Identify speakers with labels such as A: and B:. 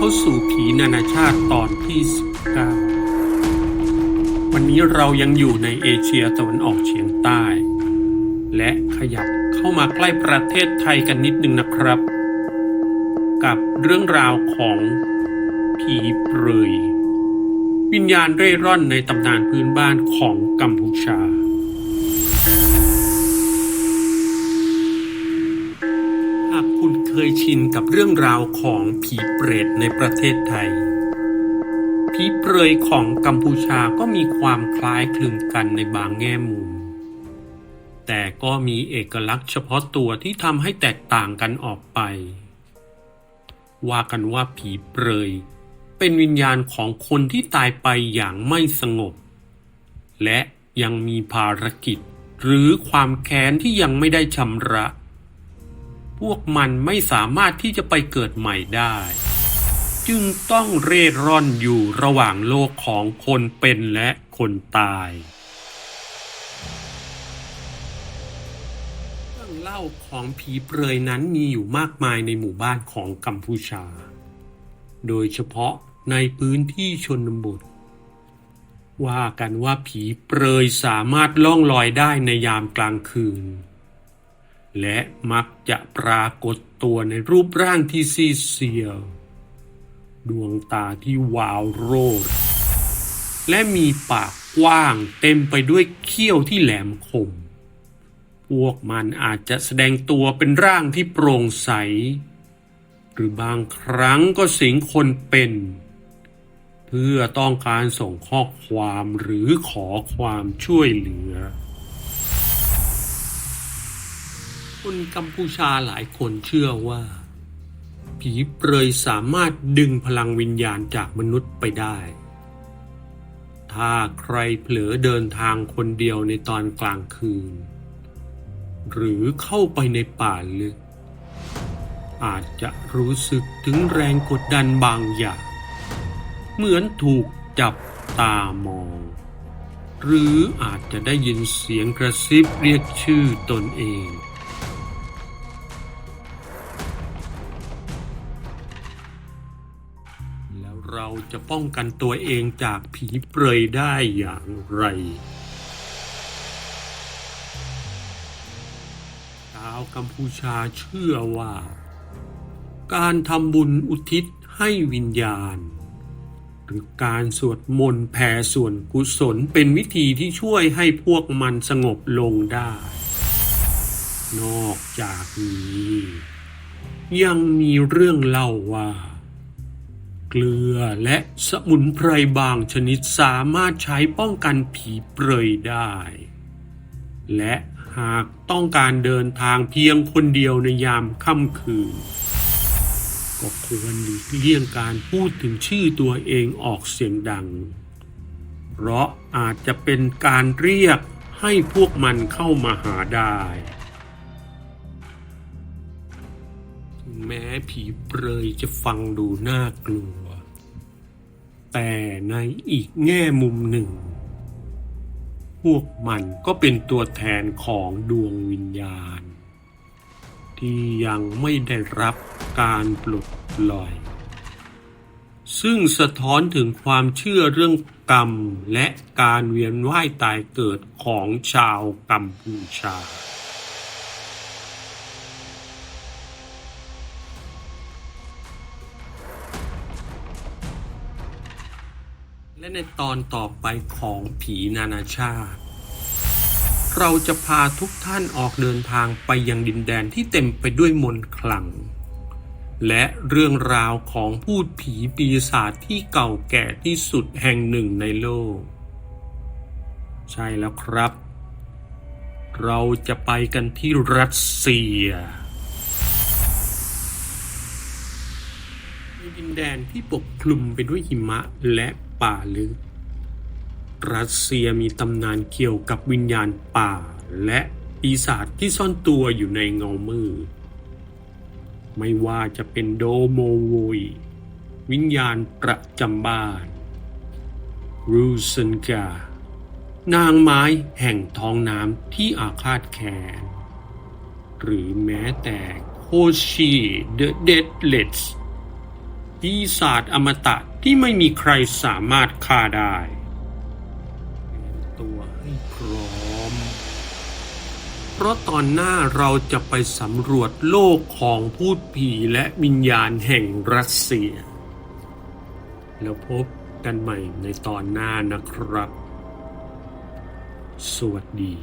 A: เข้าสู่ผีนานาชาติตอนที่19วันนี้เรายังอยู่ในเอเชียตะวันออกเฉียงใต้ และขยับเข้ามาใกล้ประเทศไทยกันนิดนึงนะครับ กับเรื่องราวของผีเปรยวิญญาณเร่ร่อนในตำนานพื้นบ้านของกัมพูชา ยชินกับเรื่องราวของผีเปรตในประเทศไทย ผีเปรยของกัมพูชาก็มีความคล้ายคลึงกันในบางแง่มุม แต่ก็มีเอกลักษณ์เฉพาะตัวที่ทำให้แตกต่างกันออกไป ว่ากันว่าผีเปรยเป็นวิญญาณของคนที่ตายไปอย่างไม่สงบ และยังมีภารกิจหรือความแค้นที่ยังไม่ได้ชำระ พวกมันไม่สามารถที่จะไปเกิดใหม่ได้ จึงต้องเร่ร่อนอยู่ระหว่างโลกของคนเป็นและคนตายเรื่องเล่าของผีเปรยนั้นมีอยู่มากมายในหมู่บ้านของกัมพูชา โดยเฉพาะในพื้นที่ชนบทว่ากันว่าผีเปรยสามารถล่องลอยได้ในยามกลางคืน และมักจะปรากฏตัวในรูปร่างที่ซีเซียว ดวงตาที่วาวโรดและมีปากกว้างเต็มไปด้วยเขี้ยวที่แหลมคม พวกมันอาจจะแสดงตัวเป็นร่างที่โปร่งใส หรือบางครั้งก็สิงคนเป็น เพื่อต้องการส่งข้อความหรือขอความช่วยเหลือ คนกัมพูชาหลายคนเชื่อว่า ผีเปรยสามารถดึงพลังวิญญาณจากมนุษย์ไปได้ ถ้าใครเผลอเดินทางคนเดียวในตอนกลางคืน หรือเข้าไปในป่าลึก อาจจะรู้สึกถึงแรงกดดันบางอย่าง เหมือนถูกจับตามอง หรืออาจจะได้ยินเสียงกระซิบเรียกชื่อตนเอง จะป้องกันตัวเองจากผีเปรยได้อย่างไร ชาวกัมพูชาเชื่อว่า การทำบุญอุทิศให้วิญญาณ หรือการสวดมนต์แผ่ส่วนกุศลเป็นวิธีที่ช่วยให้พวกมันสงบลงได้ นอกจากนี้ ยังมีเรื่องเล่าว่า เกลือและสมุนไพรบางชนิดสามารถใช้ป้องกันผีเปรยได้ และหากต้องการเดินทางเพียงคนเดียวในยามค่ำคืน ก็ควรหลีกเลี่ยงการพูดถึงชื่อตัวเองออกเสียงดัง เพราะอาจจะเป็นการเรียกให้พวกมันเข้ามาหาได้ แม้ผีเปรยจะฟังดูน่ากลัว แต่ในอีกแง่มุมหนึ่ง พวกมันก็เป็นตัวแทนของดวงวิญญาณ ที่ยังไม่ได้รับการปลดปล่อย ซึ่งสะท้อนถึงความเชื่อเรื่องกรรมและการเวียนว่ายตายเกิดของชาวกัมพูชา และในตอนต่อไปของผีนานาชาติ เราจะพาทุกท่านออกเดินทางไปยังดินแดนที่เต็มไปด้วยมนต์ขลัง และเรื่องราวของพูดผีปีศาจที่เก่าแก่ที่สุดแห่งหนึ่งในโลก ใช่แล้วครับ เราจะไปกันที่รัสเซีย แดนที่ปกคลุมไปด้วยหิมะและป่าลึก รัสเซียมีตำนานเกี่ยวกับวิญญาณป่าและปีศาจที่ซ่อนตัวอยู่ในเงามืด ไม่ว่าจะเป็นโดโมโวยวิญญาณประจำบ้าน รูเซนกานางไม้แห่งท้องน้ำที่อาฆาตแค้นหรือแม้แต่โคชีเดอะเดดเลส ปีศาจอมตะที่ไม่มีใครสามารถฆ่าได้เตรียมตัวให้พร้อม เพราะตอนหน้าเราจะไปสำรวจโลกของพูดผีและวิญญาณแห่งรัสเซีย แล้วพบกันใหม่ในตอนหน้านะครับ สวัสดี